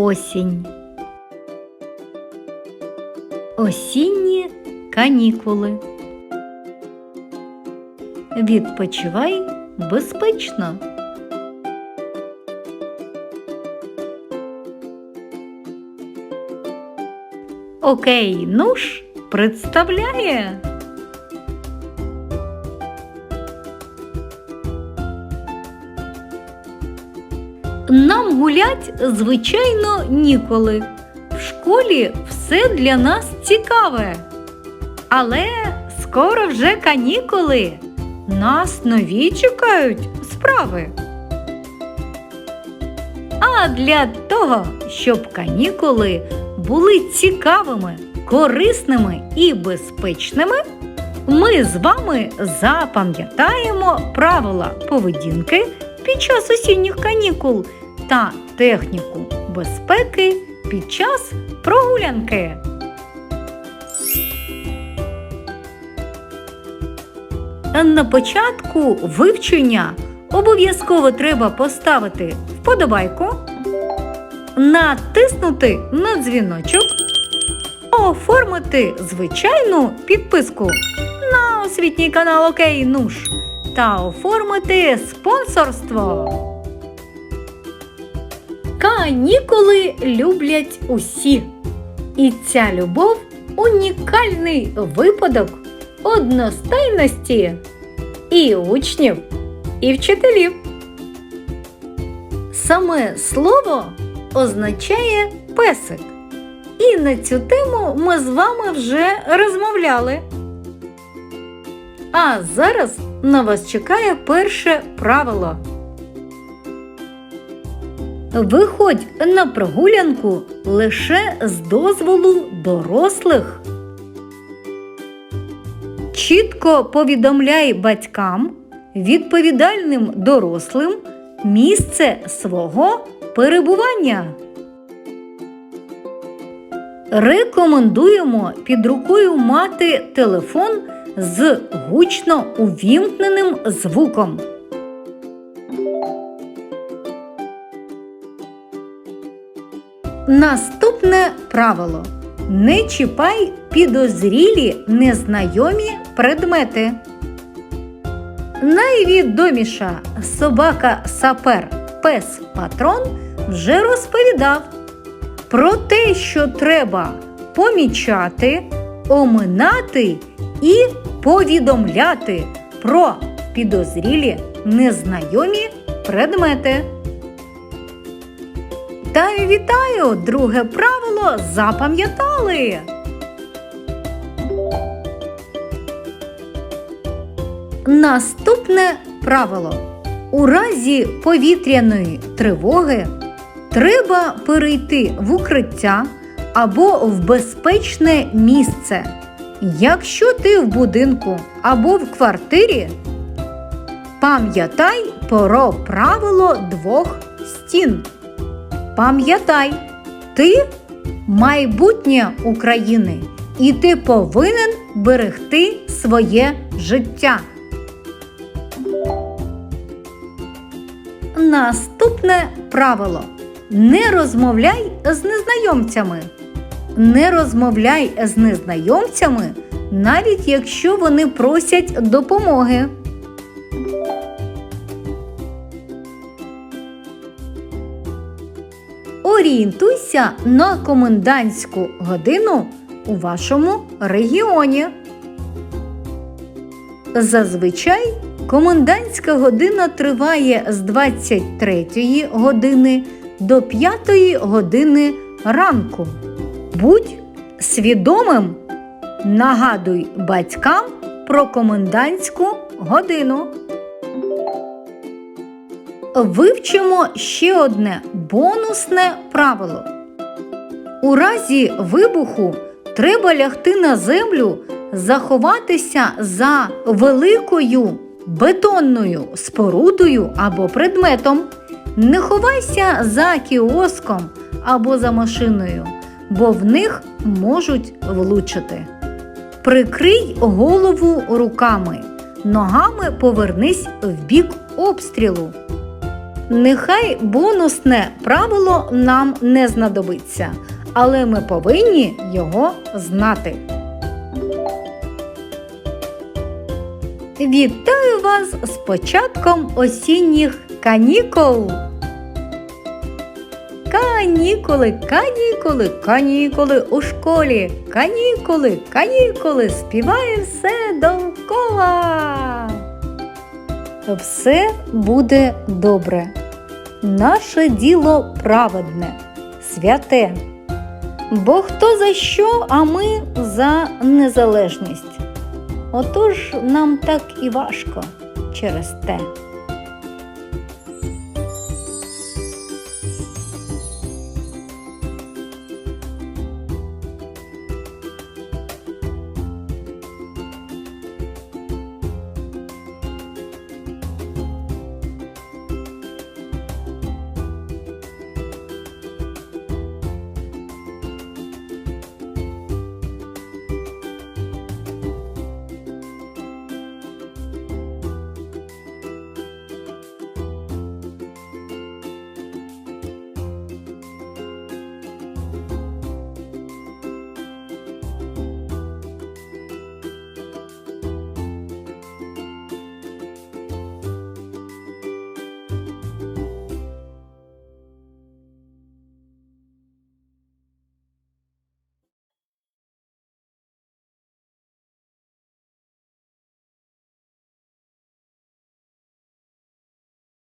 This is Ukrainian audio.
осінь. Осінні канікули. Відпочивай безпечно. Окей, нуш представляє. Нам гулять, звичайно, ніколи. В школі все для нас цікаве. Але скоро вже канікули. Нас нові чекають справи. А для того, щоб канікули були цікавими, корисними і безпечними, ми з вами запам'ятаємо правила поведінки під час осінніх канікул та техніку безпеки під час прогулянки. На початку вивчення обов'язково треба поставити вподобайку, натиснути на дзвіночок, оформити звичайну підписку на освітній канал Окей Нуш та оформити спонсорство. Канікули люблять усі. І ця любов унікальний випадок одностайності і учнів, і вчителів. Саме слово означає песик. І на цю тему ми з вами вже розмовляли. А зараз на вас чекає перше правило. Виходь на прогулянку лише з дозволу дорослих. Чітко повідомляй батькам, відповідальним дорослим місце свого перебування. Рекомендуємо під рукою мати телефон з гучно увімкненим звуком. Наступне правило. Не чіпай підозрілі незнайомі предмети. Найвідоміша собака сапер пес патрон вже розповідав про те, що треба помічати, оминати і повідомляти про підозрілі незнайомі предмети. Та й вітаю! Друге правило запам'ятали. Наступне правило. У разі повітряної тривоги треба перейти в укриття або в безпечне місце. Якщо ти в будинку або в квартирі, пам'ятай про правило двох стін. Пам'ятай, ти майбутнє України, і ти повинен берегти своє життя. Наступне правило: не розмовляй з незнайомцями. Не розмовляй з незнайомцями, навіть якщо вони просять допомоги. Орієнтуйся на комендантську годину у вашому регіоні. Зазвичай комендантська година триває з 23 години до 5 години ранку. Будь свідомим, нагадуй батькам про комендантську годину. Вивчимо ще одне бонусне правило. У разі вибуху треба лягти на землю, заховатися за великою бетонною спорудою або предметом. Не ховайся за кіоском або за машиною, бо в них можуть влучити. Прикрий голову руками, ногами повернись в бік обстрілу. Нехай бонусне правило нам не знадобиться, але ми повинні його знати. Вітаю вас з початком осінніх канікул. Канікули, канікули, канікули у школі, канікули, канікули, співає все довкола. Все буде добре. Наше діло праведне, святе. Бо хто за що, а ми за незалежність. Отож нам так і важко через те.